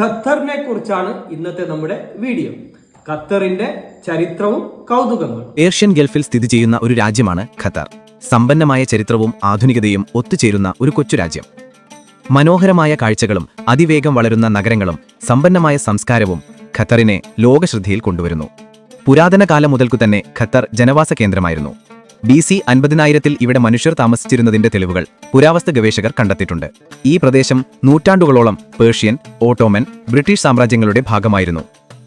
ഖത്തറിനെ കുറിച്ചാണ് ഇന്നത്തെ നമ്മുടെ വീഡിയോ. ഖത്തറിന്റെ ചരിത്രവും കൗതുകങ്ങളും. ഏഷ്യൻ ഗൾഫിൽ സ്ഥിതി ചെയ്യുന്ന ഒരു രാജ്യമാണ് ഖത്തർ. സമ്പന്നമായ ചരിത്രവും ആധുനികതയും ഒത്തുചേരുന്ന ഒരു കൊച്ചു രാജ്യം. മനോഹരമായ കാഴ്ചകളും അതിവേഗം വളരുന്ന നഗരങ്ങളും സമ്പന്നമായ സംസ്കാരവും ഖത്തറിനെ ലോകശ്രദ്ധയിൽ കൊണ്ടുവരുന്നു. പുരാതന കാലം മുതൽക്കു തന്നെ ഖത്തർ ജനവാസ കേന്ദ്രമായിരുന്നു. ബി സി അൻപതിനായിരത്തിൽ ഇവിടെ മനുഷ്യർ താമസിച്ചിരുന്നതിന്റെ തെളിവുകൾ പുരാവസ്തു ഗവേഷകർ കണ്ടെത്തിയിട്ടുണ്ട്. ഈ പ്രദേശം നൂറ്റാണ്ടുകളോളം പേർഷ്യൻ ഓട്ടോമൻ ബ്രിട്ടീഷ് സാമ്രാജ്യങ്ങളുടെ ഭാഗമായിരുന്നു.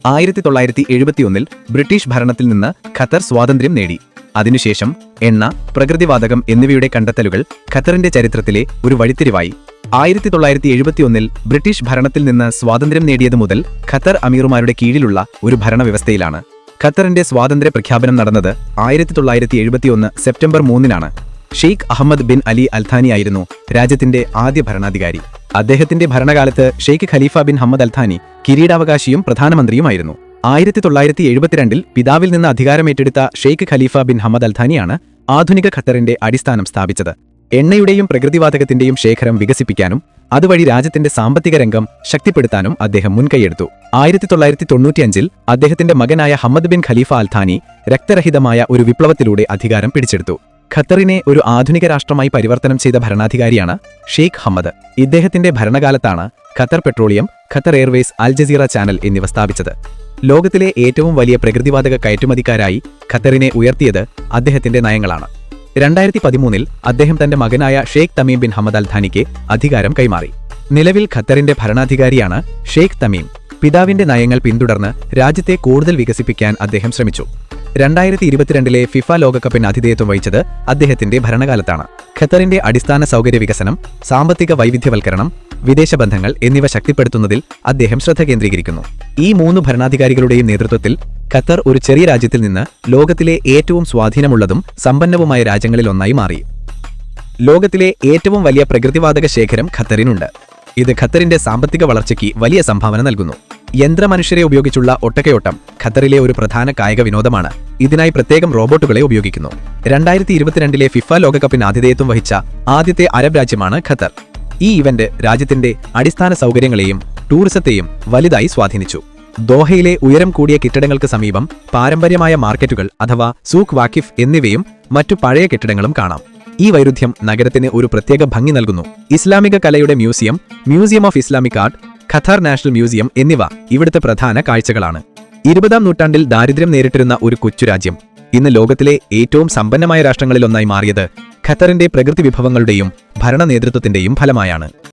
ആയിരത്തി തൊള്ളായിരത്തി എഴുപത്തിയൊന്നിൽ ബ്രിട്ടീഷ് ഭരണത്തിൽ നിന്ന് ഖത്തർ സ്വാതന്ത്ര്യം നേടി. അതിനുശേഷം എണ്ണ പ്രകൃതിവാതകം എന്നിവയുടെ കണ്ടെത്തലുകൾ ഖത്തറിന്റെ ചരിത്രത്തിലെ ഒരു വഴിത്തിരിവായി. ആയിരത്തി തൊള്ളായിരത്തി എഴുപത്തിയൊന്നിൽ ബ്രിട്ടീഷ് ഭരണത്തിൽ നിന്ന് സ്വാതന്ത്ര്യം നേടിയതു മുതൽ ഖത്തർ അമീറുമാരുടെ കീഴിലുള്ള ഒരു ഭരണവ്യവസ്ഥയിലാണ്. ഖത്തറിന്റെ സ്വാതന്ത്ര്യ പ്രഖ്യാപനം നടന്നത് ആയിരത്തി തൊള്ളായിരത്തി എഴുപത്തിയൊന്ന് സെപ്റ്റംബർ മൂന്നിനാണ്. ഷെയ്ഖ് അഹമ്മദ് ബിൻ അലി അൽഥാനിയായിരുന്നു രാജ്യത്തിന്റെ ആദ്യ ഭരണാധികാരി. അദ്ദേഹത്തിന്റെ ഭരണകാലത്ത് Sheikh Khalifa bin Hamad Al Thani കിരീടാവകാശിയും പ്രധാനമന്ത്രിയുമായിരുന്നു. ആയിരത്തി തൊള്ളായിരത്തി എഴുപത്തിരണ്ടിൽ പിതാവിൽ നിന്ന് അധികാരമേറ്റെടുത്ത ഷെയ്ഖ് ഖലീഫ ബിൻ ഹമ്മദ് അൽഥാനിയാണ് ആധുനിക ഖത്തറിന്റെ അടിസ്ഥാനം സ്ഥാപിച്ചത്. എണ്ണയുടെയും പ്രകൃതിവാതകത്തിന്റെയും ശേഖരം വികസിപ്പിക്കാനും അതുവഴി രാജ്യത്തിന്റെ സാമ്പത്തിക രംഗം ശക്തിപ്പെടുത്താനും അദ്ദേഹം മുൻകൈയെടുത്തു. ആയിരത്തി തൊള്ളായിരത്തി തൊണ്ണൂറ്റിയഞ്ചിൽ അദ്ദേഹത്തിന്റെ മകനായ Hamad bin Khalifa Al Thani രക്തരഹിതമായ ഒരു വിപ്ലവത്തിലൂടെ അധികാരം പിടിച്ചെടുത്തു. ഖത്തറിനെ ഒരു ആധുനിക രാഷ്ട്രമായി പരിവർത്തനം ചെയ്ത ഭരണാധികാരിയാണ് ഷെയ്ഖ് ഹമ്മദ്. ഇദ്ദേഹത്തിന്റെ ഭരണകാലത്താണ് Qatar Petroleum Qatar Airways Al Jazeera channel എന്നിവ സ്ഥാപിച്ചത്. ലോകത്തിലെ ഏറ്റവും വലിയ പ്രകൃതിവാതക കയറ്റുമതിക്കാരായി ഖത്തറിനെ ഉയർത്തിയത് അദ്ദേഹത്തിന്റെ നയങ്ങളാണ്. രണ്ടായിരത്തി പതിമൂന്നിൽ അദ്ദേഹം തന്റെ മകനായ Sheikh Tamim bin Hamad Al ധാനിക്ക് അധികാരം കൈമാറി. നിലവിൽ ഖത്തറിന്റെ ഭരണാധികാരിയാണ് ഷെയ്ഖ് തമീം. പിതാവിന്റെ നയങ്ങൾ പിന്തുടർന്ന് രാജ്യത്തെ കൂടുതൽ വികസിപ്പിക്കാൻ അദ്ദേഹം ശ്രമിച്ചു. രണ്ടായിരത്തി ഇരുപത്തിരണ്ടിലെ ഫിഫ ലോകകപ്പിന് ആതിഥേയത്വം വഹിച്ചത് അദ്ദേഹത്തിന്റെ ഭരണകാലത്താണ്. ഖത്തറിന്റെ അടിസ്ഥാന സൗകര്യ വികസനം സാമ്പത്തിക വൈവിധ്യവൽക്കരണം വിദേശ ബന്ധങ്ങൾ എന്നിവ ശക്തിപ്പെടുത്തുന്നതിൽ അദ്ദേഹം ശ്രദ്ധ കേന്ദ്രീകരിക്കുന്നു. ഈ മൂന്ന് ഭരണാധികാരികളുടെയും നേതൃത്വത്തിൽ ഖത്തർ ഒരു ചെറിയ രാജ്യത്തിൽ നിന്ന് ലോകത്തിലെ ഏറ്റവും സ്വാധീനമുള്ളതും സമ്പന്നവുമായ രാജ്യങ്ങളിലൊന്നായി മാറി. ലോകത്തിലെ ഏറ്റവും വലിയ പ്രകൃതിവാതക ശേഖരം ഖത്തറിനുണ്ട്. ഇത് ഖത്തറിന്റെ സാമ്പത്തിക വളർച്ചയ്ക്ക് വലിയ സംഭാവന നൽകുന്നു. യന്ത്രമനുഷ്യരെ ഉപയോഗിച്ചുള്ള ഒട്ടകയോട്ടം ഖത്തറിലെ ഒരു പ്രധാന കായിക വിനോദമാണ്. ഇതിനായി പ്രത്യേകം റോബോട്ടുകളെ ഉപയോഗിക്കുന്നു. രണ്ടായിരത്തി ഇരുപത്തിരണ്ടിലെ ഫിഫ ലോകകപ്പിന് ആതിഥേയത്വം വഹിച്ച ആദ്യത്തെ അറബ് രാജ്യമാണ് ഖത്തർ. ഈ ഇവന്റ് രാജ്യത്തിന്റെ അടിസ്ഥാന സൗകര്യങ്ങളെയും ടൂറിസത്തെയും വലുതായി സ്വാധീനിച്ചു. ദോഹയിലെ ഉയരം കൂടിയ കെട്ടിടങ്ങൾക്ക് സമീപം പാരമ്പര്യമായ മാർക്കറ്റുകൾ അഥവാ സൂഖ് വാക്കിഫ് എന്നിവയും മറ്റു പഴയ കെട്ടിടങ്ങളും കാണാം. ഈ വൈരുദ്ധ്യം നഗരത്തിന് ഒരു പ്രത്യേക ഭംഗി നൽകുന്നു. ഇസ്ലാമിക കലയുടെ museum museum of Islamic art Qatar national museum എന്നിവ ഇവിടുത്തെ പ്രധാന കാഴ്ചകളാണ്. ഇരുപതാം നൂറ്റാണ്ടിൽ ദാരിദ്ര്യം നേരിട്ടിരുന്ന ഒരു കൊച്ചു രാജ്യം ഇന്ന് ലോകത്തിലെ ഏറ്റവും സമ്പന്നമായ രാഷ്ട്രങ്ങളിലൊന്നായി മാറിയത് ഖത്തറിന്റെ പ്രകൃതി വിഭവങ്ങളുടെയും ഭരണ നേതൃത്വത്തിന്റെയും ഫലമായാണ്.